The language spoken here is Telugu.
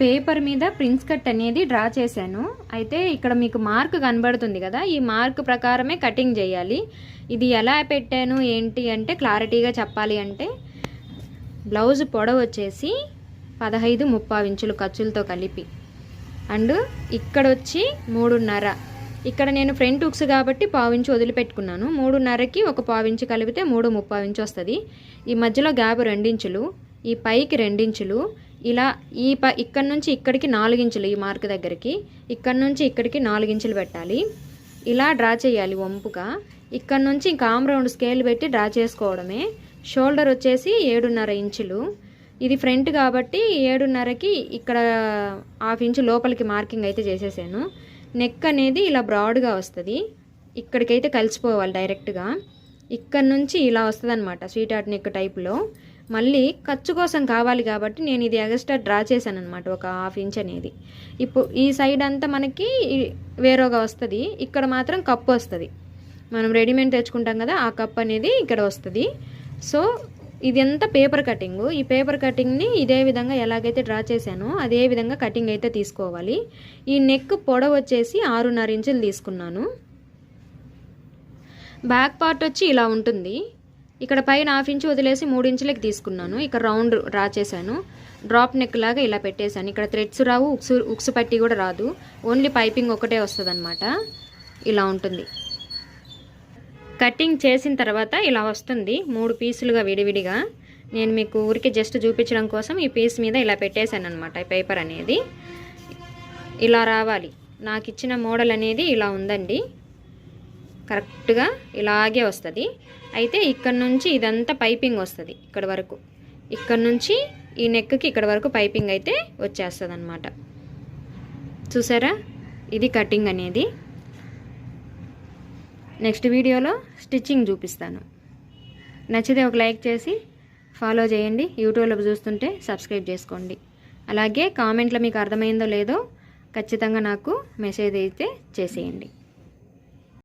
పేపర్ మీద ప్రిన్స్ కట్ అనేది డ్రా చేశాను. అయితే ఇక్కడ మీకు మార్క్ కనబడుతుంది కదా ఈ మార్క్ ప్రకారమే కటింగ్ చేయాలి. ఇది ఎలా పెట్టాను ఏంటి అంటే క్లారిటీగా చెప్పాలి అంటే బ్లౌజ్ పొడవు వచ్చేసి పదహైదు ముప్పావు ఇంచులు ఖర్చులతో కలిపి. అండ్ ఇక్కడ వచ్చి మూడున్నర. ఇక్కడ నేను ఫ్రంట్ ఉక్స్ కాబట్టి పావించి వదిలిపెట్టుకున్నాను. మూడున్నరకి ఒక పావించి కలిపితే మూడు ముప్పై ఇంచు వస్తుంది. ఈ మధ్యలో గ్యాప్ రెండించులు ఈ పైకి రెండించులు ఇలా ఈ ప ఇక్కడ నుంచి ఇక్కడికి నాలుగించులు ఈ మార్క్ దగ్గరికి. ఇక్కడ నుంచి ఇక్కడికి నాలుగించులు పెట్టాలి. ఇలా డ్రా చేయాలి వంపుగా. ఇక్కడ నుంచి ఇంకా ఆమ్ రౌండ్ స్కేల్ పెట్టి డ్రా చేసుకోవడమే. షోల్డర్ వచ్చేసి ఏడున్నర ఇంచులు. ఇది ఫ్రంట్ కాబట్టి ఏడున్నరకి ఇక్కడ హాఫ్ ఇంచు లోపలికి మార్కింగ్ అయితే చేసేసాను. నెక్ అనేది ఇలా బ్రాడ్గా వస్తుంది. ఇక్కడికైతే కలిసిపోవాలి డైరెక్ట్గా. ఇక్కడ నుంచి ఇలా వస్తుంది అనమాట స్వీట్ హార్ట్ నెక్ టైప్లో. మళ్ళీ ఖర్చు కోసం కావాలి కాబట్టి నేను ఇది ఎగస్ట్రా డ్రా చేశాను అనమాట ఒక హాఫ్ ఇంచ్ అనేది. ఇప్పుడు ఈ సైడ్ అంతా మనకి వేరేగా వస్తుంది ఇక్కడ మాత్రం కప్పు వస్తుంది. మనం రెడీమేడ్ తెచ్చుకుంటాం కదా ఆ కప్ అనేది ఇక్కడ వస్తుంది. సో ఇది పేపర్ కటింగ్? ఈ పేపర్ కటింగ్ని ఇదే విధంగా ఎలాగైతే డ్రా చేశానో అదే విధంగా కటింగ్ అయితే తీసుకోవాలి. ఈ నెక్ పొడవు వచ్చేసి ఆరున్నర ఇంచులు తీసుకున్నాను. బ్యాక్ పార్ట్ వచ్చి ఇలా ఉంటుంది. ఇక్కడ పైన హాఫ్ ఇంచు వదిలేసి మూడు ఇంచులకి తీసుకున్నాను. ఇక్కడ రౌండ్ రా చేశాను. డ్రాప్ నెక్ లాగా ఇలా పెట్టేశాను. ఇక్కడ థ్రెడ్స్ రావు ఉక్సు ఉక్సు పట్టి కూడా రాదు. ఓన్లీ పైపింగ్ ఒకటే వస్తుంది ఇలా ఉంటుంది. కటింగ్ చేసిన తర్వాత ఇలా వస్తుంది. మూడు పీసులుగా విడివిడిగా. నేను మీకు ఊరికి జస్ట్ చూపించడం కోసం ఈ పీస్ మీద ఇలా పెట్టేశాను అనమాట ఈ పేపర్ అనేది. ఇలా రావాలి. నాకు ఇచ్చిన మోడల్ అనేది ఇలా ఉందండి. కరెక్ట్గా ఇలాగే వస్తుంది. అయితే ఇక్కడ నుంచి ఇదంతా పైపింగ్ వస్తుంది ఇక్కడ వరకు. ఇక్కడ నుంచి ఈ నెక్కి ఇక్కడ వరకు పైపింగ్ అయితే వచ్చేస్తుంది అనమాట చూసారా? ఇది కటింగ్ అనేది. నెక్స్ట్ వీడియోలో స్టిచ్చింగ్ చూపిస్తాను. నచ్చితే ఒక లైక్ చేసి ఫాలో చేయండి. యూట్యూబ్లో చూస్తుంటే సబ్స్క్రైబ్ చేసుకోండి. అలాగే కామెంట్లో మీకు అర్థమైందో లేదో ఖచ్చితంగా నాకు మెసేజ్ అయితే చేసేయండి.